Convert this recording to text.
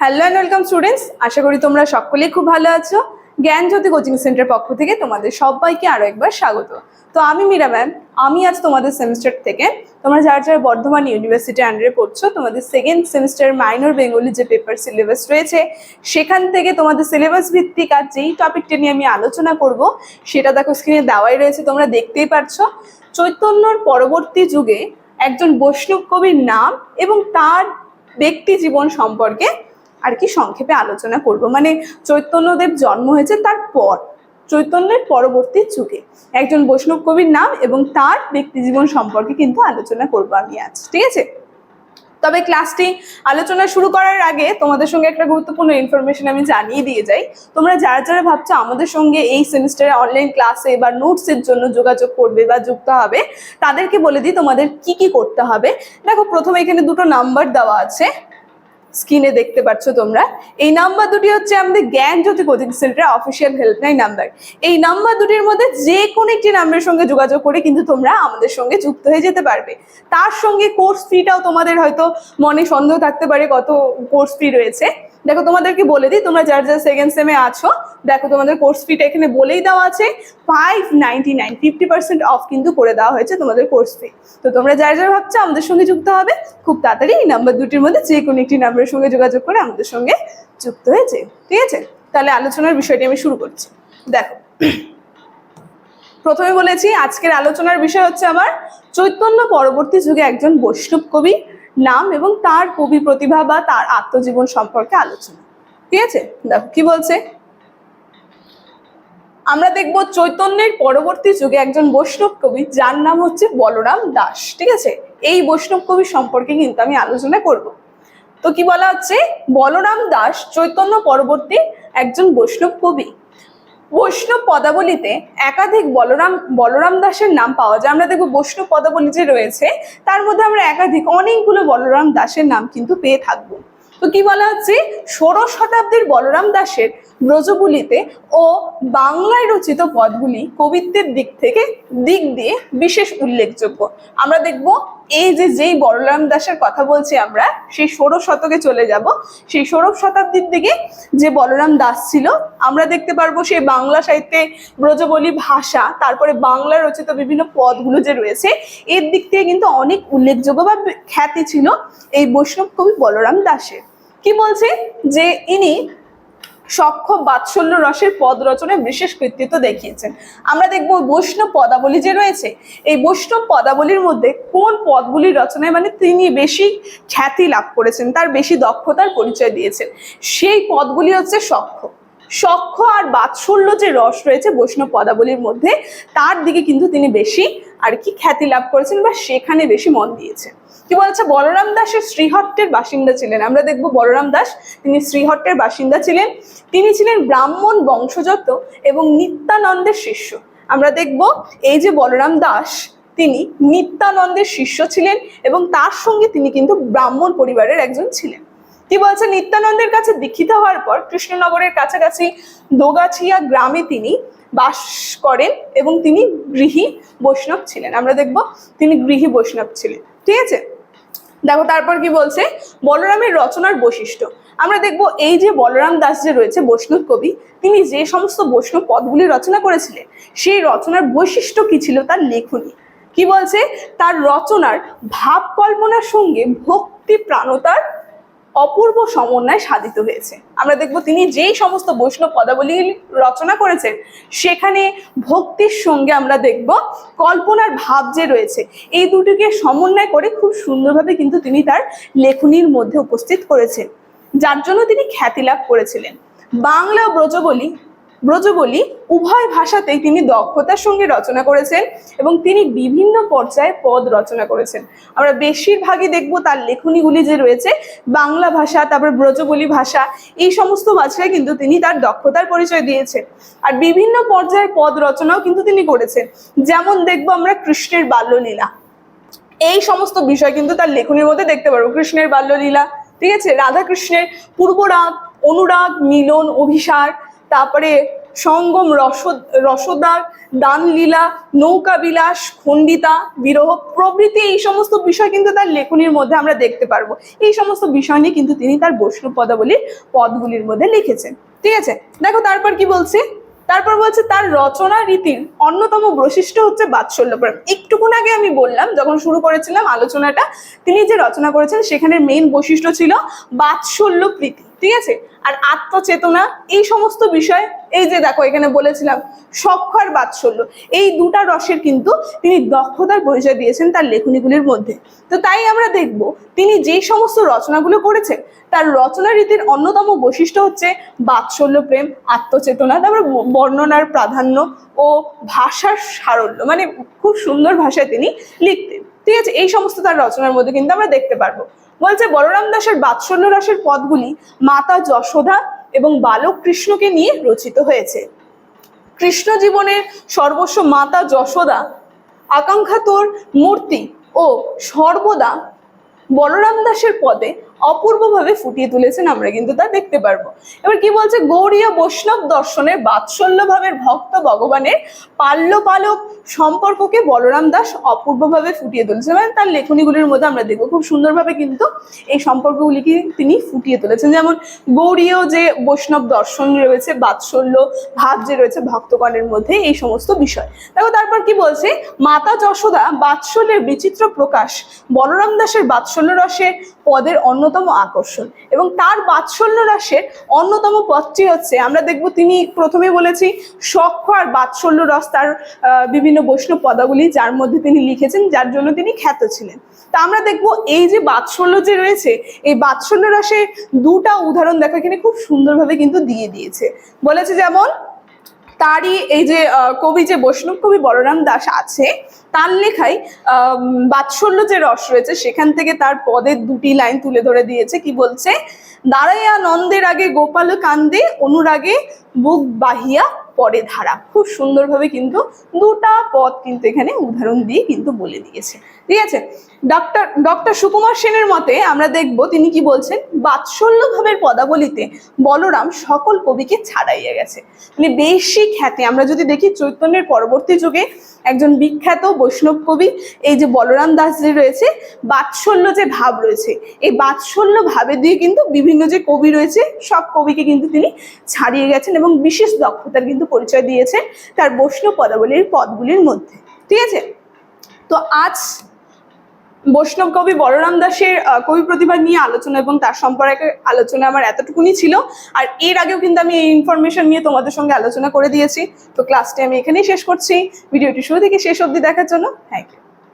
Hello and welcome students আশা করি তোমরা সকলেই খুব ভালো আছো। জ্ঞান জ্যোতি কোচিং সেন্টার পক্ষ থেকে তোমাদের সবাইকে আরও একবার স্বাগত। তো আমি মীরা ম্যাম আমি আজ তোমাদের সেমিস্টার থেকে, তোমরা যারা যারা বর্ধমান ইউনিভার্সিটি আন্ডারে পড়ছো, তোমাদের সেকেন্ড সেমিস্টার মাইনর বেঙ্গলি যে পেপার সিলেবাস রয়েছে, সেখান থেকে তোমাদের সিলেবাস ভিত্তিক আর যেই টপিকটা নিয়ে আমি আলোচনা করব, সেটা দেখো স্ক্রিনে দেওয়াই রয়েছে, তোমরা দেখতেই পারছ। চৈতন্যর পরবর্তী যুগে একজন বৈষ্ণব কবির নাম এবং তার ব্যক্তি জীবন সম্পর্কে আর কি সংক্ষেপে আলোচনা করব। মানে চৈতন্যদেব জন্ম হয়েছে তার পর, চৈতন্যের পরবর্তী যুগে। একজন বৈষ্ণব কবির নাম এবং তার ব্যক্তি জীবন সম্পর্কে কিন্তু আলোচনা করব আমি আজ, ঠিক আছে? তবে ক্লাসটি আলোচনা শুরু করার আগে তোমাদের সঙ্গে একটা গুরুত্বপূর্ণ ইনফরমেশন আমি জানিয়ে দিয়ে যাই। তোমরা যারা যারা ভাবছ আমাদের সঙ্গে এই সেমিস্টারে অনলাইন ক্লাসে বা নোটসের জন্য যোগাযোগ করবে বা যুক্ত হবে, তাদেরকে বলে দিই তোমাদের কি কি করতে হবে। দেখো, প্রথমে এখানে দুটো নাম্বার দেওয়া আছে। স্ক্রিনে দেখতে পাচ্ছ তোমরা। এই নাম্বার দুটি হচ্ছে আমাদের জ্ঞান জ্যোতি কোচিং সেন্টারের অফিসিয়াল হেল্পলাইন নাম্বার এই নাম্বার দুটির মধ্যে যে কোনো একটি নাম্বারের সঙ্গে যোগাযোগ করে কিন্তু তোমরা আমাদের সঙ্গে যুক্ত হয়ে যেতে পারবে। তার সঙ্গে কোর্স ফিটাও তোমাদের হয়তো মনে সন্দেহ থাকতে পারে কত কোর্স ফি রয়েছে। দেখো, তোমাদেরকে বলে দিই, তোমরা যার যার সেকেন্ড সেমে আছো, দেখো তোমাদের কোর্স ফিটা এখানে বলেই দেওয়া আছে five ninety nine fifty percent off কিন্তু করে দেওয়া হয়েছে তোমাদের কোর্স ফি তো তোমরা যার যার ভাবছ আমাদের সঙ্গে যুক্ত হবে, খুব তাড়াতাড়ি এই নাম্বার দুটির মধ্যে যে কোনো একটি নাম্বারের সঙ্গে যোগাযোগ করে আমাদের সঙ্গে যুক্ত হয়েছে ঠিক আছে? তাহলে আলোচনার বিষয়টি আমি শুরু করছি। দেখো, প্রথমে বলেছি, আজকের আলোচনার বিষয় হচ্ছে আমার চৈতন্য পরবর্তী যুগে একজন বৈষ্ণব কবি নাম এবং তার কবি প্রতিভা বা তার আত্মজীবন সম্পর্কে আলোচনা। ঠিক আছে? দেখো, কি বলছে? আমরা দেখব চৈতন্যের পরবর্তী যুগে একজন বৈষ্ণব কবি, যার নাম হচ্ছে বলরাম দাস। ঠিক আছে? এই বৈষ্ণব কবি সম্পর্কে কিন্তু আমি আলোচনা করব। তো কি বলা হচ্ছে? বলরাম দাস চৈতন্য পরবর্তী একজন বৈষ্ণব কবি। বৈষ্ণব পদাবলিতে একাধিক বলরাম বলরাম দাসের নাম পাওয়া যায়। আমরা দেখব বৈষ্ণব পদাবলী যে রয়েছে। তার মধ্যে আমরা একাধিক অনেকগুলো বলরাম দাসের নাম কিন্তু পেয়ে থাকব। তো কি বলা হচ্ছে? ষোড়শ শতাব্দীর বলরাম দাসের ব্রজবুলিতে ও বাংলায় রচিত পদগুলি কবিত্বের দিক থেকে দিক দিয়ে বিশেষ উল্লেখযোগ্য। আমরা দেখব এই যে যেই বলরাম দাসের কথা বলছি আমরা, সেই ষোড়শ শতকে চলে যাব। সেই ষোড়শ শতাব্দীর দিকে যে বলরাম দাস ছিল, আমরা দেখতে পারব সেই বাংলা সাহিত্যে ব্রজবলি ভাষা, তারপরে বাংলা রচিত বিভিন্ন পদগুলো যে রয়েছে, এর দিক থেকে কিন্তু অনেক উল্লেখযোগ্য বা খ্যাতি ছিল এই বৈষ্ণব কবি বলরাম দাসের। কি বলছে? যে ইনি সক্ষ বাৎসল্য রসের পদ রচনায় বিশেষ কৃতিত্ব দেখিয়েছেন। আমরা দেখব বৈষ্ণব পদাবলী যে রয়েছে, এই বৈষ্ণব পদাবলীর মধ্যে কোন পদগুলির রচনায় মানে তিনি বেশি খ্যাতি লাভ করেছেন, তার বেশি দক্ষতার পরিচয় দিয়েছেন। সেই পদগুলি হচ্ছে সক্ষ সক্ষ আর বাৎসল্য যে রস রয়েছে বৈষ্ণব পদাবলীর মধ্যে, তার দিকে কিন্তু তিনি বেশি আর কি খ্যাতি লাভ করেছেন বা সেখানে বেশি মন দিয়েছেন কি বলছে? বলরাম দাসের শ্রীহট্টের বাসিন্দা ছিলেন। আমরা দেখব বলরাম দাস, তিনি শ্রীহট্টের বাসিন্দা ছিলেন। তিনি ছিলেন ব্রাহ্মণ বংশজাত এবং নিত্যানন্দের শিষ্য। আমরা দেখব এই যে বলরাম দাস, তিনি নিত্যানন্দের শিষ্য ছিলেন এবং তার সঙ্গে তিনি কিন্তু ব্রাহ্মণ পরিবারের একজন ছিলেন। কি বলছে নিত্যানন্দের কাছে দীক্ষিত হওয়ার পর কৃষ্ণনগরের কাছাকাছি দোগাছিয়া গ্রামে তিনি বাস করেন এবং তিনি গৃহী বৈষ্ণব ছিলেন। আমরা দেখব তিনি গৃহী বৈষ্ণব ছিলেন। ঠিক আছে? দেখো, তারপর কি বলছে? বলরামের রচনার বৈশিষ্ট্য। আমরা দেখব এই যে বলরাম দাস যে রয়েছে, বৈষ্ণব কবি, তিনি যে সমস্ত বৈষ্ণব পদগুলি রচনা করেছিলেন, সেই রচনার বৈশিষ্ট্য কি ছিল তার লেখনী? কি বলছে? তার রচনার ভাব কল্পনার সঙ্গে ভক্তি প্রাণতার অপূর্ব সমন্বয় সাধিত হয়েছে। আমরা দেখব তিনি যেই সমস্ত বৈষ্ণব পদাবলী রচনা করেছেন, সেখানে ভক্তির সঙ্গে আমরা দেখব কল্পনার ভাব যে রয়েছে, এই দুটিকে সমন্বয় করে খুব সুন্দরভাবে কিন্তু তিনি তার লেখনীর মধ্যে উপস্থিত করেছেন। যার জন্য তিনি খ্যাতি লাভ করেছিলেন। বাংলা ব্রজবলী ব্রজবলি উভয় ভাষাতেই তিনি দক্ষতার সঙ্গে রচনা করেছেন এবং তিনি বিভিন্ন পর্যায়ে পদ রচনা করেছেন। আমরা বেশিরভাগই দেখব তার লেখনীগুলি যে রয়েছে, বাংলা ভাষা, তারপর ব্রজবলি ভাষা, এই সমস্ত ভাষায় কিন্তু তিনি তার দক্ষতার পরিচয় দিয়েছেন। আর বিভিন্ন পর্যায়ের পদ রচনাও কিন্তু তিনি করেছেন। যেমন দেখব আমরা কৃষ্ণের বাল্যলীলা। এই সমস্ত বিষয় কিন্তু তার লেখনীর মধ্যে দেখতে পারব। কৃষ্ণের বাল্যলীলা, ঠিক আছে? রাধা কৃষ্ণের পূর্বরাগ, অনুরাগ, মিলন, অভিসার তারপরে সঙ্গম রসদ, রসদার, দানলীলা নৌকা বিলাস খণ্ডিতা, বিরহ প্রভৃতি এই সমস্ত বিষয় কিন্তু তার লেখনীর মধ্যে আমরা দেখতে পারব। এই সমস্ত বিষয় নিয়ে কিন্তু তিনি তার বৈষ্ণব পদাবলীর পদগুলির মধ্যে লিখেছেন। ঠিক আছে? দেখো তারপর কি বলছে? তারপর বলছে, তার রচনা রীতির অন্যতম বৈশিষ্ট্য হচ্ছে বাৎসল্য প্রেম একটুকুন আগে আমি বললাম, যখন শুরু করেছিলাম আলোচনাটা, তিনি যে রচনা করেছেন সেখানে মেইন বৈশিষ্ট্য ছিল বাৎসল্য প্রীতি। ঠিক আছে? আর আত্মচেতনা, এই সমস্ত বিষয়, এই যে দেখো এখানে বলেছিলাম সক্ষর বাৎসল্য, এই দুটা রসের কিন্তু তিনি দক্ষতার পরিচয় দিয়েছেন তার লেখনীগুলির মধ্যে। তো তাই আমরা দেখব, তিনি যে সমস্ত রচনাগুলো করেছেন, তার রচনা রীতির অন্যতম বৈশিষ্ট্য হচ্ছে বাৎসল্য প্রেম, আত্মচেতনা, তারপর বর্ণনার প্রাধান্য ও ভাষার সারল্য মানে খুব সুন্দর ভাষায় তিনি লিখতেন। ঠিক আছে? এই সমস্ত তার রচনার মধ্যে কিন্তু আমরা দেখতে পারব। বলছে, বলরাম দাসের বাৎসল্য রসের পদগুলি মাতা যশোদা এবং বালক কৃষ্ণকে নিয়ে রচিত হয়েছে। কৃষ্ণ জীবনের সর্বস্ব মাতা যশোদা, আকাঙ্ক্ষা তোর মূর্তি ও সর্বদা বলরাম দাসের পদে অপূর্বভাবে ফুটিয়ে তুলেছেন আমরা কিন্তু তা দেখতে পারব। এবার কি বলছে গৌড়ীয় বৈষ্ণব দর্শনের বাৎসল্য ভাবের ভক্ত ভগবানের পাল্য পালক সম্পর্ককে বলরাম দাস অপূর্বভাবে ফুটিয়ে তুলেছে মানে তার লেখনীগুলির মধ্যে আমরা দেখব খুব সুন্দরভাবে কিন্তু এই সম্পর্কগুলিকে তিনি ফুটিয়ে তুলেছেন। যেমন গৌরীয় যে বৈষ্ণব দর্শন রয়েছে বাৎসল্য ভাব যে রয়েছে ভক্তগণের মধ্যে এই সমস্ত বিষয়। দেখো তারপর কি বলছে মাতা যশোদা বাৎসল্যের বিচিত্র প্রকাশ বলরাম দাসের বাৎসল্য রসের পদের অন্যতম আকর্ষণ এবং তার বাৎসল্য রসের অন্যতম পদটি হচ্ছে আমরা দেখব তিনি প্রথমে বলেছি সক্ষ আর বাৎসল্য রস তার আহ, বিভিন্ন বৈষ্ণব পদাগুলি যার মধ্যে তিনি লিখেছেন, যার জন্য তিনি খ্যাত ছিলেন। তা আমরা দেখব এই যে বাৎসল্য যে রয়েছে, এই বাৎসল্য রসে দুটা উদাহরণ দেখা, এখানে খুব সুন্দরভাবে কিন্তু দিয়ে দিয়েছে। বলেছে যেমন, তারই এই যে কবি যে বৈষ্ণব কবি বলরাম দাস আছে, তার লেখায় বাৎসল্য যে রস রয়েছে, সেখান থেকে তার পদের দুটি লাইন তুলে ধরে দিয়েছে। কি বলছে? দাঁড়াইয়া নন্দের আগে গোপাল কান্দে, অনুরাগে বুক বাহিয়া পরে ধারা। খুব সুন্দরভাবে কিন্তু দুটা পদ কিন্তু এখানে উদাহরণ দিয়ে কিন্তু বলে দিয়েছে। ঠিক আছে? ডক্টর ডক্টর সুকুমার সেনের মতে আমরা দেখব তিনি কি বলছেন? বাৎসল্য ভাবের পদাবলিতে বলরাম সকল কবিকে ছাড়াইয়া গেছে। মানে বেশি খ্যাতি। আমরা যদি দেখি চৈতন্যের পরবর্তী যুগে একজন বিখ্যাত বৈষ্ণব কবি, এই যে বলরাম দাস যে রয়েছে, বাৎসল্য যে ভাব রয়েছে, এই বাৎসল্য ভাবে দিয়ে কিন্তু বিভিন্ন যে কবি রয়েছে, সব কবিকে কিন্তু তিনি ছাড়িয়ে গেছেন এবং বিশেষ দক্ষতার কিন্তু পরিচয় দিয়েছেন তার বৈষ্ণব পদাবলীর পদগুলির মধ্যে। ঠিক আছে? তো আজ বৈষ্ণব কবি বলরাম দাসের কবি প্রতিভা নিয়ে আলোচনা এবং তার সম্পর্কে আলোচনা আমার এতটুকুনি ছিল। আর এর আগেও কিন্তু আমি এই ইনফরমেশন নিয়ে তোমাদের সঙ্গে আলোচনা করে দিয়েছি। তো ক্লাসটি আমি এখানেই শেষ করছি। ভিডিওটি শুরু থেকে শেষ অবধি দেখার জন্য থ্যাংক ইউ